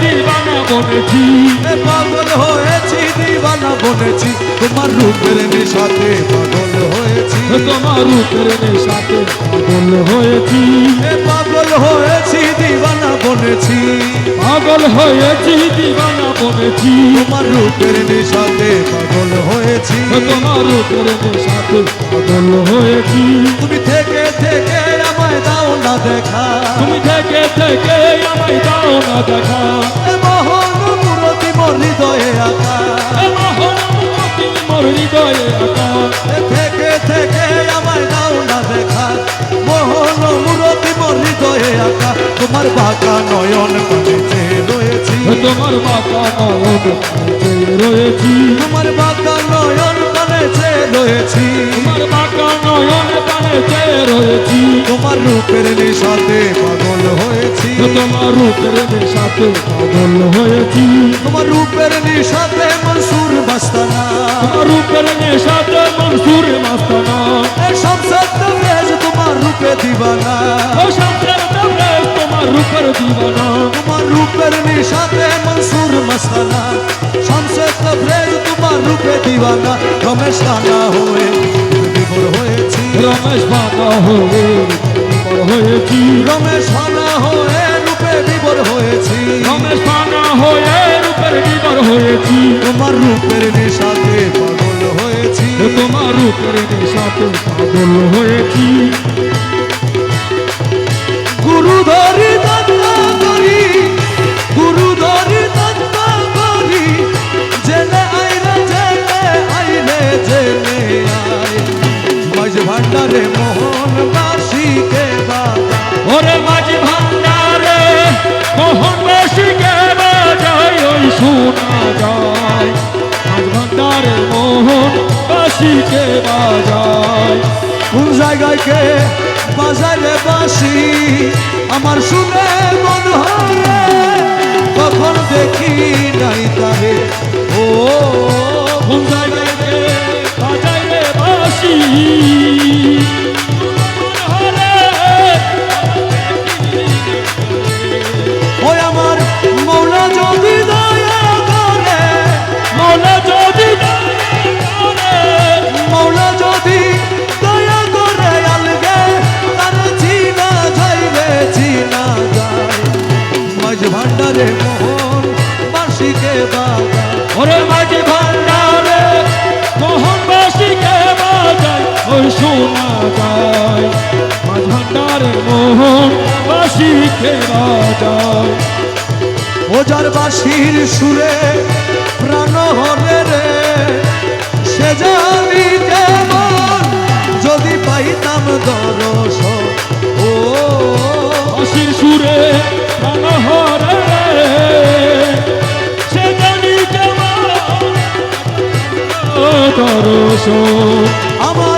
দিবানা বনেছি। পাগল হয়েছি দিবানা বনেছি। তোমার রূপের নেশাতে পাগল হয়েছি। তোমার রূপের নেশাতে পাগল হয়েছি। পাগল হয়েছি দিবানা বনেছি। পাগল হয়েছি দিবানা বনেছি। তোমার রূপের নেশাতে পাগল হয়েছি। তোমার রূপের নেশাতে পাগল হয়েছি। তুমি থেকে থেকে দেখা। তুমি থেকে থেকে আমায় দাও না দেখা। মোহন মূরতি মোর হৃদয়ে আঁকা। এ মহামতি মোর হৃদয়ে আকা। থেকে থেকে আমায় দাও না দেখা। মোহন মূরতি মোর হৃদয়ে আঁকা। তোমার বাঁকা নয়ন রয়েছি। তোমার মাতা নয়ন রয়েছি। তোমার কাছে রয়েছি। তোমার রূপের নেশাতে পাগল হয়েছি। তোমার রূপের নেশাতে পাগল হয়েছি। তোমার রূপের নেশাতে মনসুর বাস্তানা তোমার রূপের নেশাতে মনসুর এ শামসাদ তাবরেজ তোমার রূপে দিবানা। তাবরে তোমার রূপের দিবানা। তোমার রূপের নেশাতে মনসুর মস্তানা। শামসাদ তাবরেজ তোমার রূপে দিবানা। রমেশ হয়ে বিভোর হয়েছি। রমেশ বাবা হয়ে বিভোর হয়েছি। রমেশ রানা হয়ে রূপে বিভোর হয়েছি। রমেশ বাবা হয়ে রূপের বিভোর হয়েছি। তোমার রূপের নেশাতে পাগল হয়েছি। তোমার রূপের নেশাতে পাগল হয়েছি। গুরু ধরি ভান্ডারে মোহন বাসিকে বাবা ওরে মাঝি ভান্ডারে মোহন বসিকে বাজায় ওই শোনা যায়। মাঝ ভান্ডারে মোহন বসিকে বাজায় কোন জায়গায় কে বাজারে বাসি আমার শুনে মন হয় কখন দেখি নাই তারে। ও ওজার বাসির সুরে প্রাণ হরে রে। সে জানি যদি পাইতাম দরস। ও বাসির সুরে প্রাণ হরে সে জানি দর্শন আমার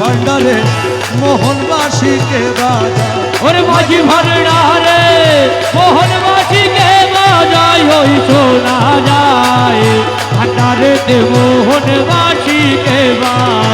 ভান্ডারে মোহনবাসীকে বাজা ওরে মাঝি ভান্ডারে।